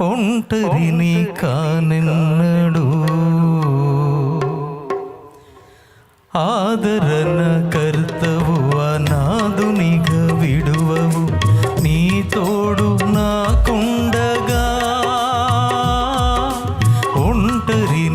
ഒണ്ടരിനി കാനെന്നടൂ ಆದರನ ಕರ್ತವು ಅನಾದುನಿಗ ವಿಡುವವು ನೀ ತೋಡು ನಾ ಕೊಂಡಗ ಒಂಟರಿ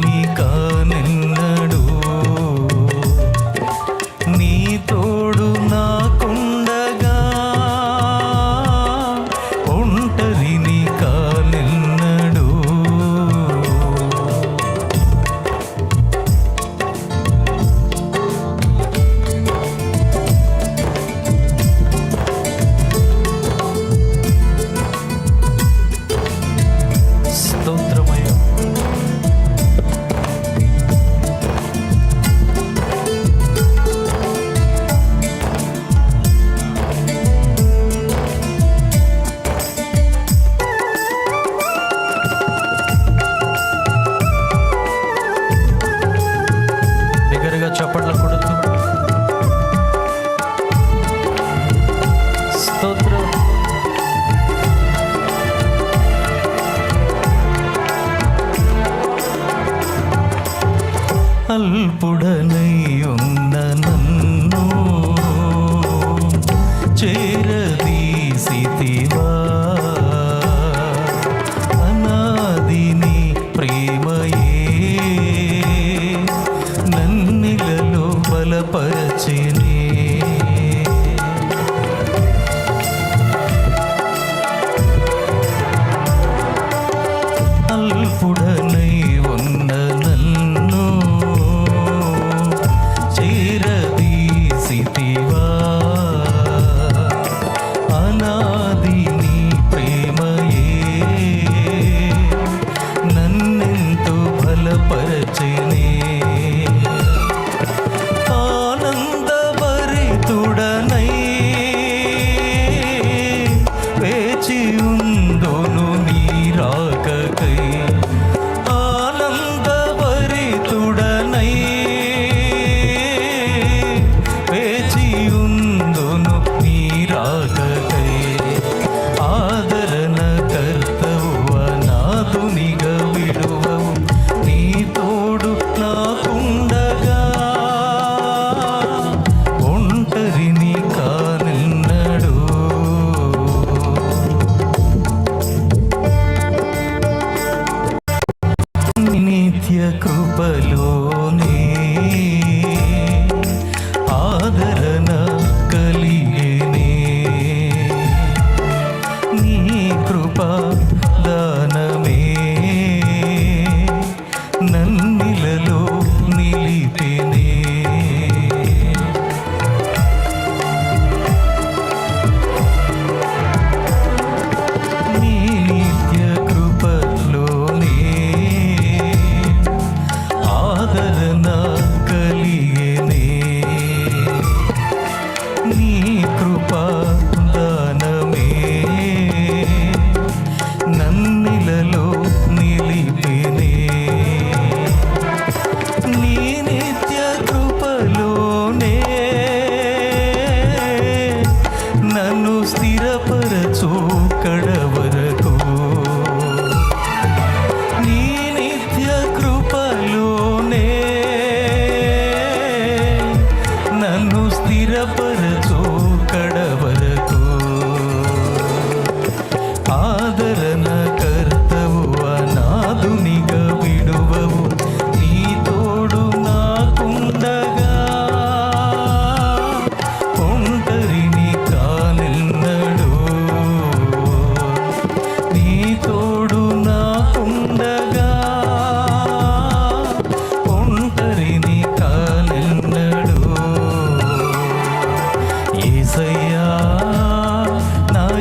అల్పుడనై ఉన్న నన్ను to காதல்